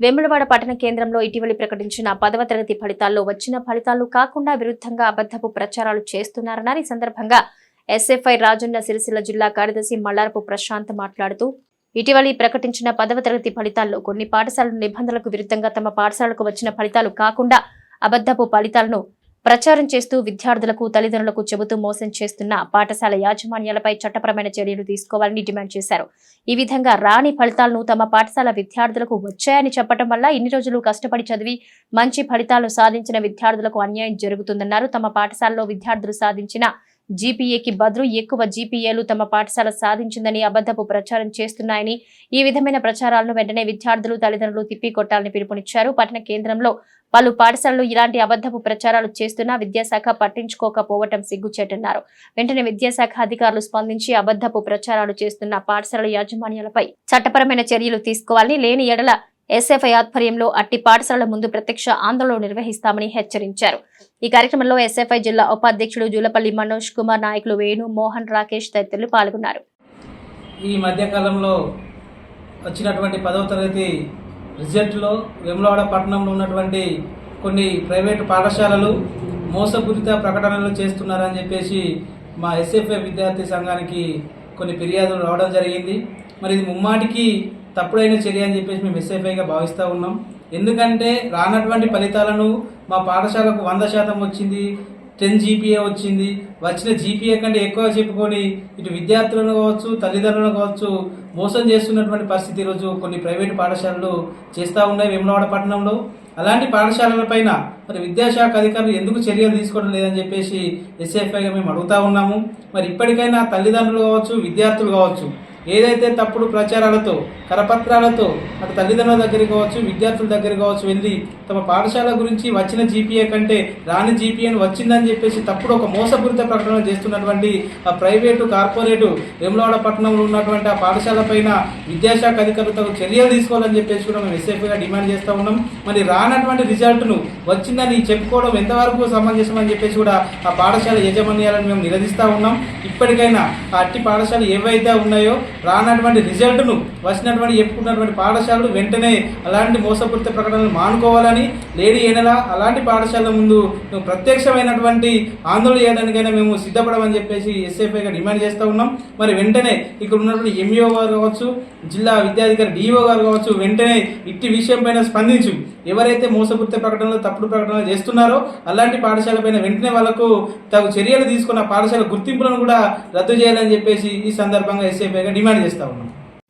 వెములవాడ పట్టణ కేంద్రంలో ఇటీవలి ప్రకటించిన పదవ తరగతి ఫలితాల్లో వచ్చిన ఫలితాలు కాకుండా విరుద్ధంగా అబద్ధపు ప్రచారాలు చేస్తున్నారన్నారు. ఈ సందర్భంగా ఎస్ఎఫ్ఐ రాజన్న సిరిసిల్ల జిల్లా కార్యదర్శి మల్లారపు ప్రశాంత్ మాట్లాడుతూ ఇటీవలి ప్రకటించిన పదవ తరగతి ఫలితాల్లో కొన్ని పాఠశాల నిబంధనలకు విరుద్ధంగా తమ పాఠశాలకు వచ్చిన ఫలితాలు కాకుండా అబద్ధపు ఫలితాలను ప్రచారం చేస్తూ విద్యార్థులకు తల్లిదండ్రులకు చెబుతూ మోసం చేస్తున్న పాఠశాల యాజమాన్యాలపై చట్టపరమైన చర్యలు తీసుకోవాలని డిమాండ్ చేశారు. ఈ విధంగా రాని ఫలితాలను తమ పాఠశాల విద్యార్థులకు వచ్చాయని చెప్పడం వల్ల ఇన్ని రోజులు కష్టపడి చదివి మంచి ఫలితాలను సాధించిన విద్యార్థులకు అన్యాయం జరుగుతుందన్నారు. తమ పాఠశాలలో విద్యార్థులు సాధించిన జీపీఏకి బదులు ఎక్కువ జీపీఏలు తమ పాఠశాల సాధించిందని అబద్ధపు ప్రచారం చేస్తున్నాయని ఈ విధమైన ప్రచారాలను వెంటనే విద్యార్థులు తల్లిదండ్రులు తిప్పికొట్టాలని పిలుపునిచ్చారు. పట్టణ కేంద్రంలో పలు పాఠశాలలు ఇలాంటి అబద్ధపు ప్రచారాలు చేస్తున్నా విద్యాశాఖ పట్టించుకోకపోవటం సిగ్గుచేటన్నారు. వెంటనే విద్యాశాఖ అధికారులు స్పందించి అబద్ధపు ప్రచారాలు చేస్తున్న పాఠశాల యాజమాన్యాలపై చట్టపరమైన చర్యలు తీసుకోవాలని లేని ఎడల ఎస్ఎఫ్ఐ ఆధ్వర్యంలో అట్టి పాఠశాలల ముందు ప్రత్యక్ష ఆందోళన నిర్వహిస్తామని హెచ్చరించారు. ఈ కార్యక్రమంలో ఎస్ఎఫ్ఐ జిల్లా ఉపాధ్యక్షుడు జూలపల్లి మనోజ్ కుమార్ నాయకులు వేణు మోహన్ రాకేష్ తదితరులు పాల్గొన్నారు. ఈ మధ్యకాలంలో వచ్చినటువంటి పదవ తరగతి రిజల్ట్లో వెములవాడ పట్టణంలో ఉన్నటువంటి కొన్ని ప్రైవేటు పాఠశాలలు మోసపూరిత ప్రకటనలు చేస్తున్నారని చెప్పేసి మా ఎస్ఎఫ్ఐ విద్యార్థి సంఘానికి కొన్ని ఫిర్యాదులు రావడం జరిగింది. మరి ఇది ముమ్మాటికి తప్పుడైన చర్య అని చెప్పేసి మేము ఎస్ఎఫ్ఐగా భావిస్తూ ఉన్నాం. ఎందుకంటే రానటువంటి ఫలితాలను మా పాఠశాలకు వంద శాతం వచ్చింది టెన్ జీపీఏ వచ్చింది. వచ్చిన జీపీఏ కంటే ఎక్కువ చెప్పుకొని ఇటు విద్యార్థులను కావచ్చు తల్లిదండ్రులను కావచ్చు మోసం చేస్తున్నటువంటి పరిస్థితి ఈరోజు కొన్ని ప్రైవేట్ పాఠశాలలు చేస్తూ ఉన్నాయి వేములవాడ పట్టణంలో. అలాంటి పాఠశాలలపైన మరి విద్యాశాఖ అధికారులు ఎందుకు చర్యలు తీసుకోవడం లేదని చెప్పేసి ఎస్ఎఫ్ఐగా మేము అడుగుతా ఉన్నాము. మరి ఇప్పటికైనా తల్లిదండ్రులు కావచ్చు విద్యార్థులు కావచ్చు ఏదైతే తప్పుడు ప్రచారాలతో కరపత్రాలతో అటు తల్లిదండ్రుల దగ్గరికి కావచ్చు విద్యార్థుల దగ్గర కావచ్చు వెళ్ళి తమ పాఠశాల గురించి వచ్చిన జీపీఏ కంటే రాని జీపీఏను వచ్చిందని చెప్పేసి తప్పుడు ఒక మోసపూరిత ప్రకటన చేస్తున్నటువంటి ఆ ప్రైవేటు కార్పొరేటు వేములవాడ పట్టణంలో ఉన్నటువంటి ఆ పాఠశాల పైన విద్యాశాఖ అధికారులతో చర్యలు తీసుకోవాలని చెప్పేసి కూడా మేము ఎస్ఎఫ్గా డిమాండ్ చేస్తూ ఉన్నాం. మరి రానటువంటి రిజల్ట్ను వచ్చిందని చెప్పుకోవడం ఎంతవరకు సమంజసమని చెప్పేసి కూడా ఆ పాఠశాల యాజమాన్యాలను మేము నిలదీస్తూ ఉన్నాం. ఇప్పటికైనా ఆ అట్టి పాఠశాలలు ఏవైతే ఉన్నాయో రానటువంటి రిజల్ట్ను వచ్చినటువంటి చెప్పుకున్నటువంటి పాఠశాలలు వెంటనే అలాంటి మోసపూరిత ప్రకటనలు మానుకోవాలని లేడీ ఏనలా అలాంటి పాఠశాలల ముందు ప్రత్యక్షమైనటువంటి ఆందోళన చేయడానికైనా మేము సిద్ధపడమని చెప్పేసి ఎస్ఎఫ్ఐగా డిమాండ్ చేస్తూ ఉన్నాం. మరి వెంటనే ఇక్కడ ఉన్నటువంటి ఎంఈఓ గారు కావచ్చు జిల్లా విద్యాధికారి డిఓ గారు కావచ్చు వెంటనే ఇట్టి విషయం పైన స్పందించు. ఎవరైతే మోసపూరిత ప్రకటనలు తప్పుడు ప్రకటనలు చేస్తున్నారో అలాంటి పాఠశాల పైన వెంటనే వాళ్ళకు తగు చర్యలు తీసుకున్న పాఠశాల గుర్తింపులను కూడా రద్దు చేయాలని చెప్పేసి ఈ సందర్భంగా ఎస్ఏపైగా డిమాండ్ ఉన్నాం.